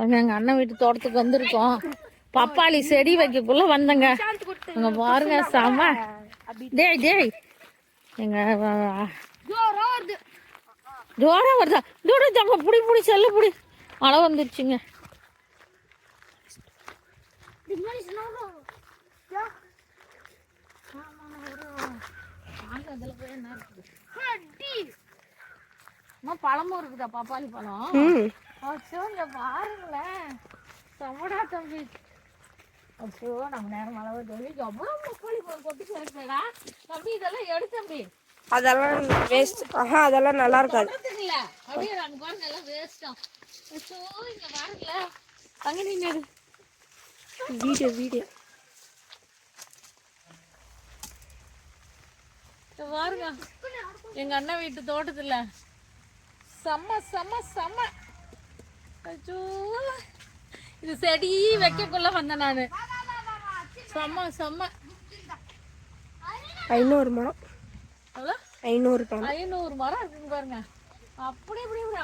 அங்க எங்க அண்ணன் வீட்டு தோட்டத்துக்கு வந்திருக்கோம். பப்பாளி செடி வைக்கக்குள்ள வந்தங்க. அங்க பாருங்க செம. டேய் டேய். எங்க அஹ், ஜோரா வருதா? ஜோரா ஜம்ப புடி புடி செல்ல புடி. மழை வந்துருச்சுங்க. பழமும் இருக்குதா பப்பாளி பழம்? ம். அச்சோ இங்க பாருங்களேன். சமடா தம்பி. அச்சோ நம்ம நேரம் மழை வருது எவ்வளோ பப்பாளி பழம் கொட்டி சேர்க்கடா தம்பி இதெல்லாம் எடு தம்பி. அதெல்லாம் வேஸ்ட் ஆஹா அதெல்லாம் நல்லா இருக்காது. அப்படியே அங்க பாருங்க எல்லாம் வேஸ்டா அச்சோ இங்க பாருங்களேன் அங்க நின்று வீடியோ வீடியோ. பாருங்க. எங்க அண்ணன் வீட்டு தோட்டத்துல செம்ம செம்ம செம்ம அச்சோ இது செடி வைக்கக்குள்ள வந்தேன் நான். செம்ம செம்ம. ஐநூறு மரம். எவ்வளோ ஐநூறு மரம் ஐநூறு மரம் இருக்குங்க பாருங்க. அப்படி இப்படி இப்படி.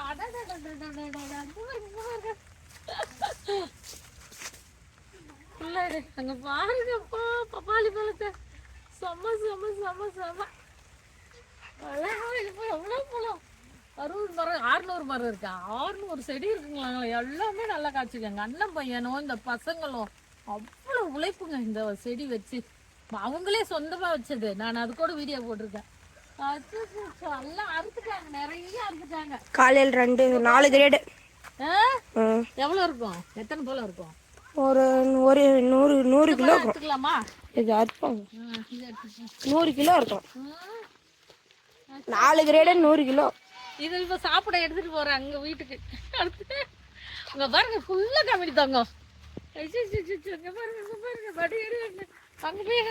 அடடாடி அங்க பாருங்கப்பா பப்பாளி பழத்தை செம்ம செம்ம செம்ம செம்ம எவ்வளோ பழம் அறுபது மரம் ஆறுநூறு மரம் இருக்கா? ஆறுநூறு செடி இருக்குங்களா எல்லாமே நல்லா காய்ச்சிருக்காங்க அண்ணன் பையனும் இந்த பசங்களும் அவ்வளோ உழைப்புங்க இந்த செடி வச்சு. அவங்களே சொந்தமா வச்சது. நான் அது கூட வீடியோ போட்டிருக்கேன். எல்லாம் அறுத்துட்டாங்க. நிறைய அறுத்துட்டாங்க. காலையில் ரெண்டு நாலு கிரேடு எவ்வளவு இருக்கும்? எத்தனை பழம் இருக்கும்? ஒரு ஒரு நூறு நூறு கிலோ எடுத்துக்கலாமா? இது எடுத்துக்கலாம். நூறு கிலோ இருக்கும். நாலு கிரேடு நூறு கிலோ. இதில் இப்போ சாப்பிட எடுத்துட்டு போகிறேன் அங்கே வீட்டுக்கு. அடுத்து அங்கே பாருங்க ஃபுல்லாக காமெடி தாங்க அங்கே பாருங்க அங்கே பாருங்க படி எடுங்க அங்கே போய்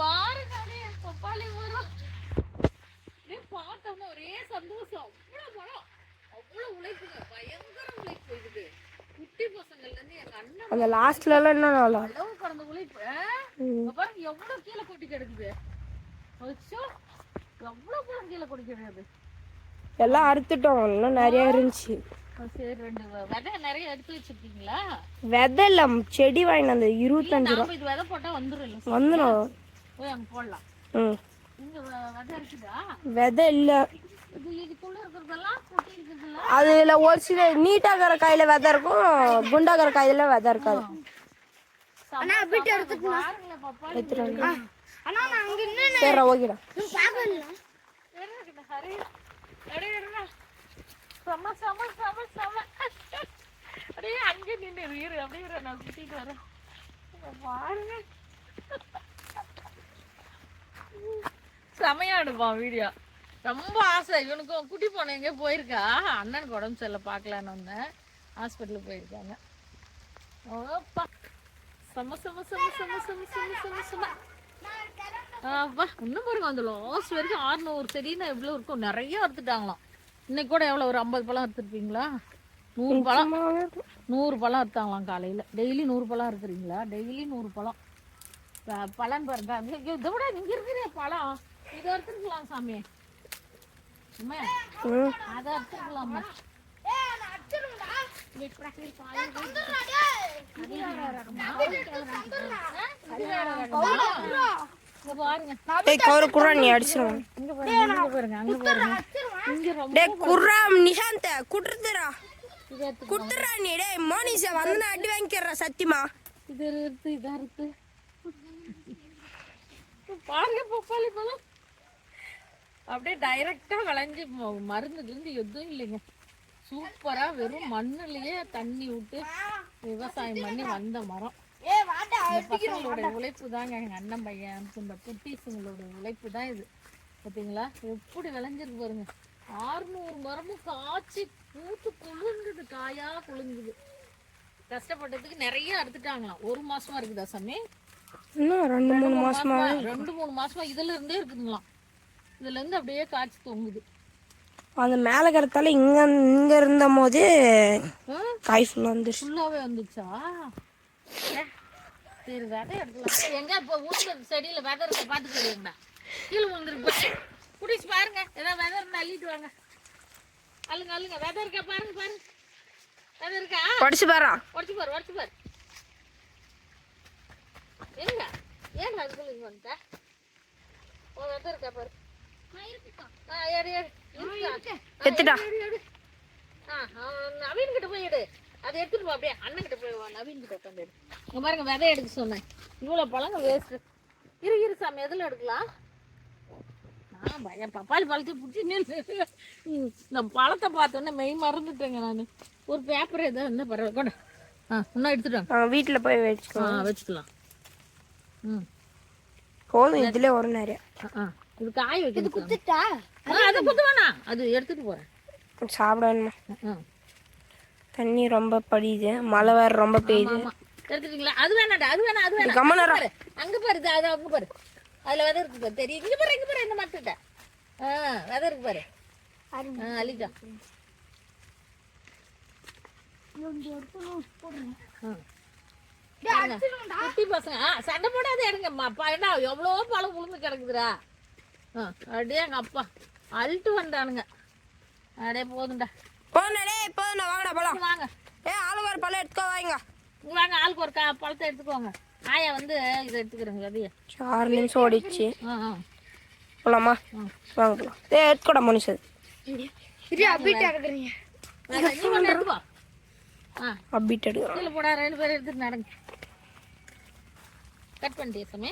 வார காலையே பப்பாளி வரும் அப்படியே பார்த்தோம்னா ஒரே சந்தோஷம் அவ்வளோ படம் அவ்வளோ உழைப்புங்க பயங்கர உழைப்பு இதுக்கு குட்டி பசங்கள்லேருந்து எங்கள் அண்ணன் அந்த எல்லாம் என்ன அளவு கடந்த உழைப்பு பாருங்க எவ்வளோ கீழே கொட்டி கிடக்குது வச்சோ எவ்வளவு பழம் கீழே கொட்டி கிடக்குது எல்லாம் அறுத்துட்டோம். இன்னும் நிறைய இருந்துச்சு. சரி ரெண்டு வ- விதை நிறைய எடுத்து வச்சிருக்கீங்களா? விதை இல்ல செடி வாங்கிட்டு அந்த இருபத்தஞ்சு ரூபா. நாம இது விதை போட்டா வந்துரும் இல்ல? வந்துடும் போய் அங்க போடலாம். ம். இங்க விதை இருக்குதா? விதை இல்ல. அதுல ஒரு சில நீட்டாகிற காயில விதை இருக்கும். குண்டாகிற காயில விதை இருக்காது. அண்ணா வீட்டு சரி ஓகேடா இருக்குடா, ஹரி. அடே, இருடா. செம, செம, செம, செம. அப்படியே அங்கே நின்று இரு, அப்படியே நான் சுத்திட்டு வரேன். பாருங்க. செமையா எடுப்பான் வீடியோ ரொம்ப ஆசை. இவனுக்கும் குட்டி போன எங்கேயோ போயிருக்கா? அண்ணனுக்கு உடம்பு சரியில்லை பார்க்கலான்னு வந்தேன். ஹாஸ்பிட்டலுக்கு போயிருக்காங்க. ஓப்பா செம செம செம செம செம செம செம செம. அப்பா இன்னும் பாருங்க அந்த லாஸ்ட் வரைக்கும் ஆறுநூறு செடின்னா எவ்வளோ இருக்கும்? நிறைய அறுத்துட்டாங்களாம் இன்னைக்கு கூட எவ்வளோ ஒரு ஐம்பது பழம் அறுத்துருப்பீங்களா நூறு பழம். நூறு பழம் அறுத்தாங்களாம் காலையில். டெய்லி நூறு பழம் அறுக்குறீங்களா டெய்லி நூறு பழம். பழம் பாருங்க. இதை விட இங்க இருக்கிற பழம் இதை அறுத்துருக்கலாம் சாமி. அதை அறுத்துருக்கலாமா இங்க பாருங்க குர்ரா நீ அடிச்சிருவாங்க இங்க பாருங்க அங்க பாருங்க. இங்க ரொம்ப டேய் குர்ரா நிஷாந்த குட்டுறதுடா இதை எடுத்து குட்டுறா நீ டேய் மோனிஷா வந்து நான் அடி வாங்கிக்கிறா சத்தியமா இது இருக்கு இது இருக்கு. பாருங்க பப்பாளி பழம். அப்படியே டைரக்டா விளைஞ்சு ம- மருந்துல இருந்து எதுவும் இல்லைங்க. சூப்பரா வெறும் மண்ணுலயே தண்ணி விட்டு விவசாயம் பண்ணி வந்த மரம். பசங்களோட உழைப்பு தாங்க எங்க அண்ணன் பையன் இந்த குட்டீஸுங்களோட உழைப்பு தான் இது. பார்த்தீங்களா எப்படி விளைஞ்சிருக்கு பாருங்க. ஆறுநூறு மரமும் காய்ச்சி பூத்து குலுங்குது காயா குலுங்குது. கஷ்டப்பட்டதுக்கு நிறைய அறுத்துட்டாங்களாம். ஒரு மாசமா இருக்குதா சாமி? இன்னும் ரெண்டு மூணு மாசமா ரெண்டு மூணு மாசமா இதுல இருந்தே இருக்குதுங்களாம் இதுல இருந்து அப்படியே காய்ச்சி தொங்குது. அந்த மேலே கருத்தால இங்க இங்க இருந்த போதே காய் ஃபுல்லாக வந்துருச்சு. ஃபுல்லாவே வந்துச்சா? சரி விதை எடுக்கலாம் எங்க இப்போ உளுந்து செடியில விதை இருக்க சொல்லுங்கண்ணா கீழே விழுந்துருக்கு குடிச்சு பாருங்க. ஏதாவது விதை இருந்தா அள்ளிட்டு வாங்க. அள்ளுங்க அள்ளுங்க. விதை இருக்கா? பாருங்க பாருங்க. அது இருக்கா? படிச்சு பாரா. உடச்சு பாரு உடச்சு பாரு. எங்க ஏன் அதுக்குள்ள இங்க வந்துட்ட ஓ வந்து இருக்கா பாரு. ஆ ஏறு ஏறு. இருக்கா? ஆ, எத்துடா. ஆ நவீன் கிட்ட போய் எடு. அதை எடுத்துட்டு போ அப்படியே. அண்ணன் கிட்ட போய் வா. நவீன் கிட்ட உட்காந்து எடு. இங்க பாருங்க விதை எடுக்க சொன்னேன். இவ்வளோ பழங்க வேஸ்ட் இரு இரு சாமி. எதில் எடுக்கலாம்? பையன் பப்பாளி பழத்தை பிடிச்சி நின்று இந்த பழத்தை பார்த்தோன்னே மெய் மறந்துட்டேங்க நான். ஒரு பேப்பர் எதோ இருந்தால் பரவாயில்ல கொண்டு ஆ இன்னும் எடுத்துட்டோம் வீட்டுல போய் வச்சுக்கோ ஆ வச்சுக்கலாம். ம். போதும் இதுல ஒரு நிறைய ஆ, இது காய வைக்கணும் ஆ அதை குத்த வேணாம் அது எடுத்துட்டு போகிறேன் சாப்பிட வேணுமா ஆ. தண்ணி ரொம்ப படியுது. மழை வேற ரொம்ப பெய்யுது. எடுத்துட்டீங்களா? அது வேணாடா அது வேணாம் அது வேணாம். கம்மன் அங்க பாரு இது அது அங்க பாரு. அதுல விதை இருக்கு பாரு. தெரியும் இங்க பாரு இங்க பாரு இந்த மரத்துட்ட ஆ விதை இருக்கு பாரு. ஆ அழிக்கா குட்டி பசங்க. ஆ சண்டை போடாத எடுங்க பழடா எவ்வளோ பழம் உளுந்து கிடக்குதுடா? ஆ அப்படியே எங்க அப்பா. அழுட்டு வந்தானுங்க. அப்படியே போதும்டா. போதும் டேய் போதும் வாங்கடா பழம். வாங்க. ஏ ஆளு வேற பழம் எடுத்துக்கோ வாங்க இங்க வாங்க ஆளுக்கு ஒரு கா பழத்தை எடுத்துக்கோங்க. ஆயா வந்து இதை எடுத்துக்கிறேங்க விதைய ஆறு நிமிஷம் ஓடிச்சு போலாமா? வாங்க போலாம். ஏ எடுத்துக்கோடா மனுஷன் ஆ. அப்பிட்டு எடுக்கிறோம். கீழே போடா ரெண்டு பேரும் எடுத்துட்டு நடங்க. கட் பண்ணிட்டே சமே?